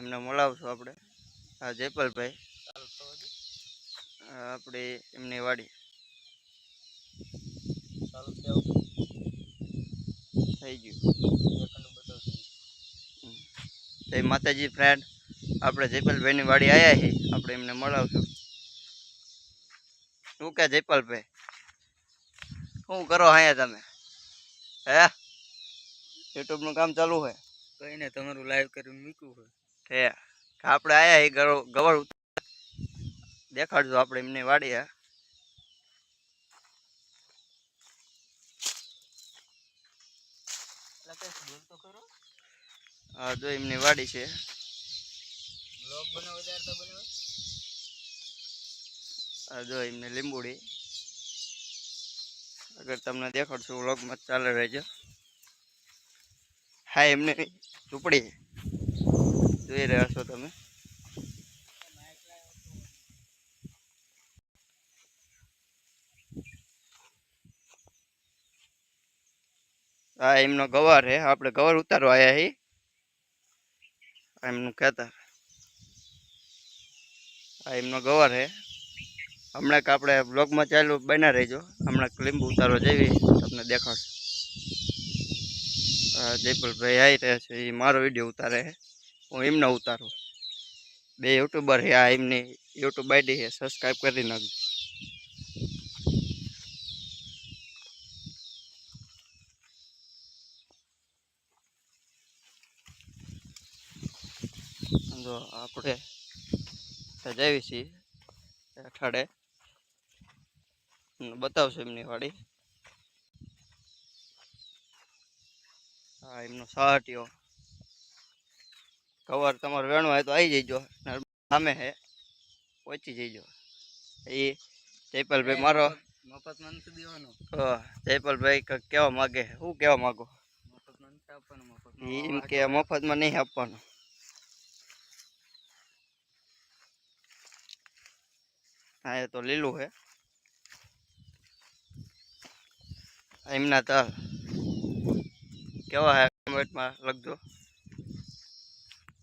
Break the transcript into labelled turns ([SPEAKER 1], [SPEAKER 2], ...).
[SPEAKER 1] એમને મળાવશું આપણે. આ જયપાલભાઈ. આપણે એમની વાડી. થઈ ગયું. એ માતાજી ફ્રેન્ડ આપણે જયપાલભાઈની વાડી આવ્યા છીએ આપણે એમને મળાવશું. શું કે જયપાલભાઈ? શું કરો અહીંયા તમે? હે? યુટ્યુબનું કામ ચાલુ હોય
[SPEAKER 2] કઈ ને તમારું લાઈવ કરીને મૂક્યું હોય
[SPEAKER 1] છે. આપણે આયા એ ઉતાર- દેખાડજો આપણે એમની વાડી હા. જો એમની વાડી છે. જો એમને લીંબુડી. અગર તમને દેખાડશું વ્લોગમાં ચાલે રહેજો. હા એમને ઝૂંપડી જોઈ રહ્યા છો તમે. હા એમનો ગવાર હે, આપણે ગવાર ઉતારવા આવ્યા એમનું ખેતર આ એમનો ગવાર હે. હમણાં આપણે બ્લોગમાં ચાલુ બના રહેજો. હમણાં લીંબુ ઉતારવા જઈએ, તમને દેખાડશું. જયપલભાઈ આવી રહ્યા છે એ મારો વીડિયો ઉતારે છે હું એમને ઉતારું. બે યુટ્યુબર છે, આ એમની યુટ્યુબ આઈડી હે સબસ્ક્રાઈબ કરી નાખજો. જો આપણે સજાવી છીએ અઠાડે બતાવશું એમની વાડી. હા, એમનો સાહટીઓ કવર તમારે વેણું હોય તો આવી જઈજો. નર્મદા સામે હે પહોંચી જઈજો. એ જયપાલભાઈ મારો
[SPEAKER 2] દેવાનો.
[SPEAKER 1] જયપાલભાઈ કેવા માગે શું કેવા માગો? એમ કે મફતમાં નહીં આપવાનું. હા એ તો લીલું હે. એમના તલ કેવા હે? કમેન્ટમાં લખજો